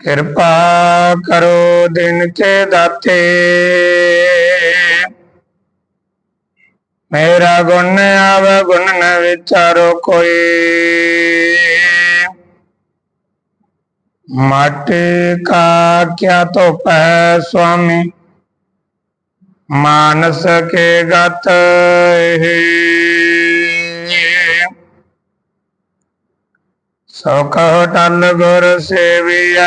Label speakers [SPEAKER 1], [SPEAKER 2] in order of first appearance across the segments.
[SPEAKER 1] ਕਿਰਪਾ ਕਰੋ ਦਿਨ ਕੇ ਦਾਤੇ ਮੇਰਾ ਗੁਣ ਆਵੇ ਗੁਣ ਨ ਵਿਚਾਰੋ ਕੋਈ ਮਾਟੀ ਕਾ ਕਿਆ ਤੋ ਪੈ ਸੁਆਮੀ ਮਾਨਸ ਕੇ ਗਤ ਹੈ ਸੋ ਕਹੋ ਟਲ ਗੁਰ ਸੇਵੀਐ।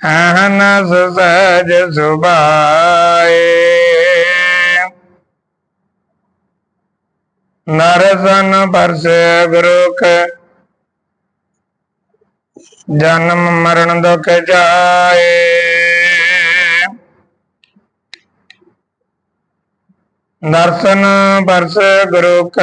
[SPEAKER 1] ਅਹਨਸ ਸਹਿਜ ਸੁਭਾਏ। ਨਰਸਨ ਪਰਸੇ ਗੁਰੂ ਕੇ। ਜਨਮ ਮਰਨ ਦੁਖ ਜਾਏ। ਦਰਸ਼ਨ ਪਰਸ ਗੁਰੂ ਕੇ।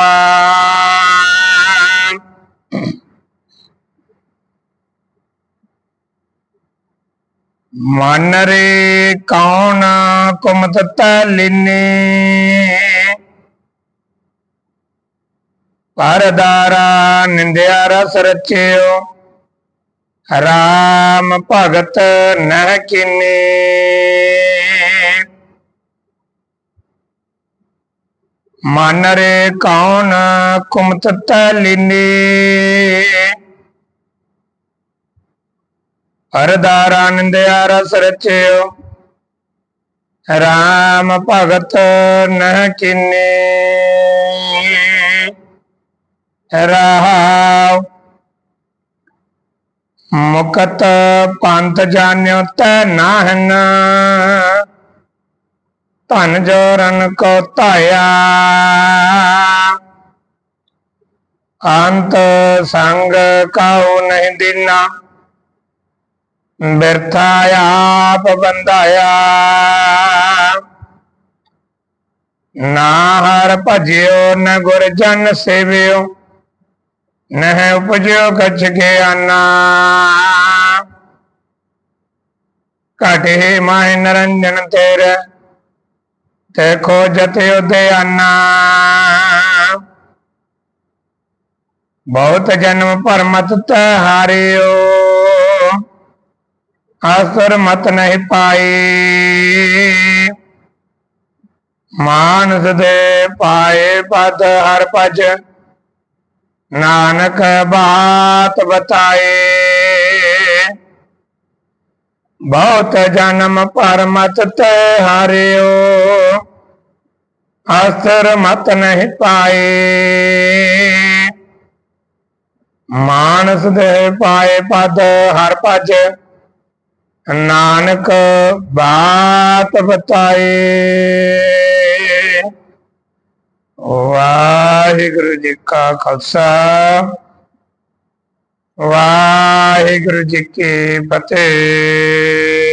[SPEAKER 1] ਮਨ ਰੇ ਕੌਣ ਕੁਮਤ ਤਲਿਨੇ? ਪਰਦਾਰਾ ਨਿੰਦਿਆ ਰਸ ਰਚਿਓ, ਰਾਮ ਭਗਤ ਨਹਿ ਕਿਨੇ? ਮਨ ਰੇ ਕੌਣ ਕੁਮਤ ਤਲਿਨੇ? ਹਰਦਾਰ ਆਨੰਦਿਆ ਰਸ ਰਚਿਓ ਰਾਮ ਭਗਤ ਨਹਿ ਕਿਨੇ। ਰਹਾਉ ਮੁਕਤ ਪੰਥ ਜਾਣਿਓ ਤੈ ਨਾਹਨ। ਧਨ ਜੋਰਨ ਕੋ ਧਾਇਆ। ਅੰਤ ਸੰਗ ਕਾਉ ਨਹੀਂ ਦਿਨਾ। ਬਿਰਥਾ ਆਪ ਨਾ ਹਰ ਭਜਿਓ, ਨ ਗੁਰ ਜਨ ਸੇਵਿਓ, ਨਹਿ ਉਪਜਿਓ ਕਛ ਗਿਆਨਾ ਘਟੇ ਮਾਇ ਨਰੰਜਨ ਤੇਰੇ, ਤੇ ਖੋਜਤ ਉਦਿਆਨਾ ਬਹੁਤ ਜਨਮ ਪਰਮਤ ਤੈ ਆਸਰ ਮਤ ਨਹੀਂ ਪਾਈ ਮਾਨਸ ਦੇ ਪਾਏ ਪਦ ਹਰ ਭਜ। ਨਾਨਕ ਬਾਤ ਬਤਾਏ। ਬਹੁਤ ਜਨਮ ਪਰਮਤ ਤੇ ਹਾਰਿਓ। ਆਸਰ ਮਤ ਨਹੀਂ ਪਾਏ। ਮਾਨਸ ਦੇ ਪਾਏ ਪਦ ਹਰ ਭਜ। ਨਾਨਕ ਬਾਤ ਬਤਾਏ। ਵਾਹਿਗੁਰੂ ਜੀ ਕਾ ਖਾਲਸਾ। ਵਾਹਿਗੁਰੂ ਜੀ ਕੀ ਫਤਿਹ।